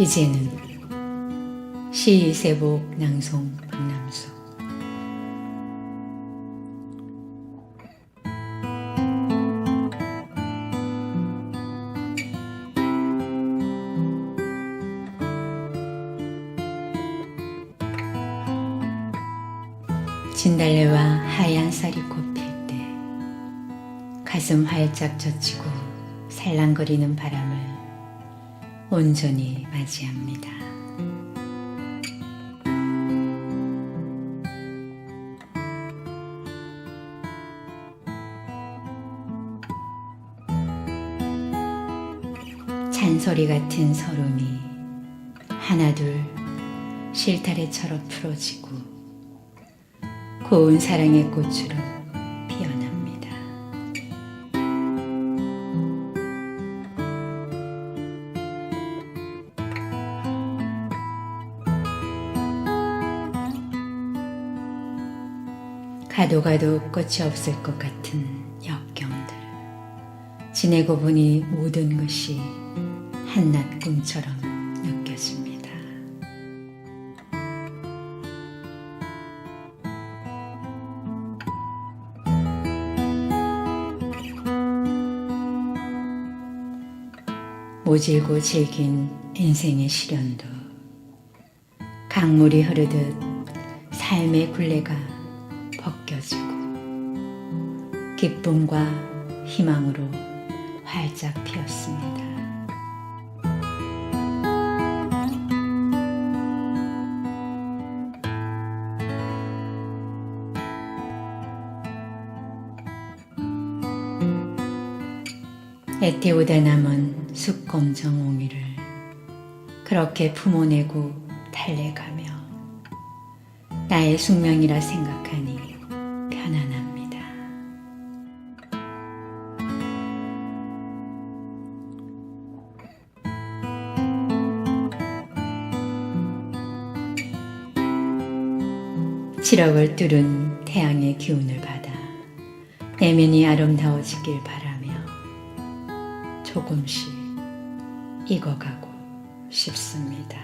이제는 시세복 낭송 박남수. 진달래와 하얀 쌀이 꼽힐 때 가슴 활짝 젖히고 살랑거리는 바람을 온전히 맞이합니다. 잔소리 같은 서름이 하나둘 실타래처럼 풀어지고 고운 사랑의 꽃으로 가도 가도 끝이 없을 것 같은 역경들. 지내고 보니 모든 것이 한낱 꿈처럼 느껴집니다. 모질고 질긴 인생의 시련도 강물이 흐르듯 삶의 굴레가 벗겨지고 기쁨과 희망으로 활짝 피었습니다. 애태우다 남은 쑥검정 옹이를 그렇게 품어내고 달래가며 나의 숙명이라 생각하니 편안합니다. 칠억을 뚫은 태양의 기운을 받아 내면이 아름다워지길 바라며 조금씩 익어가고 싶습니다.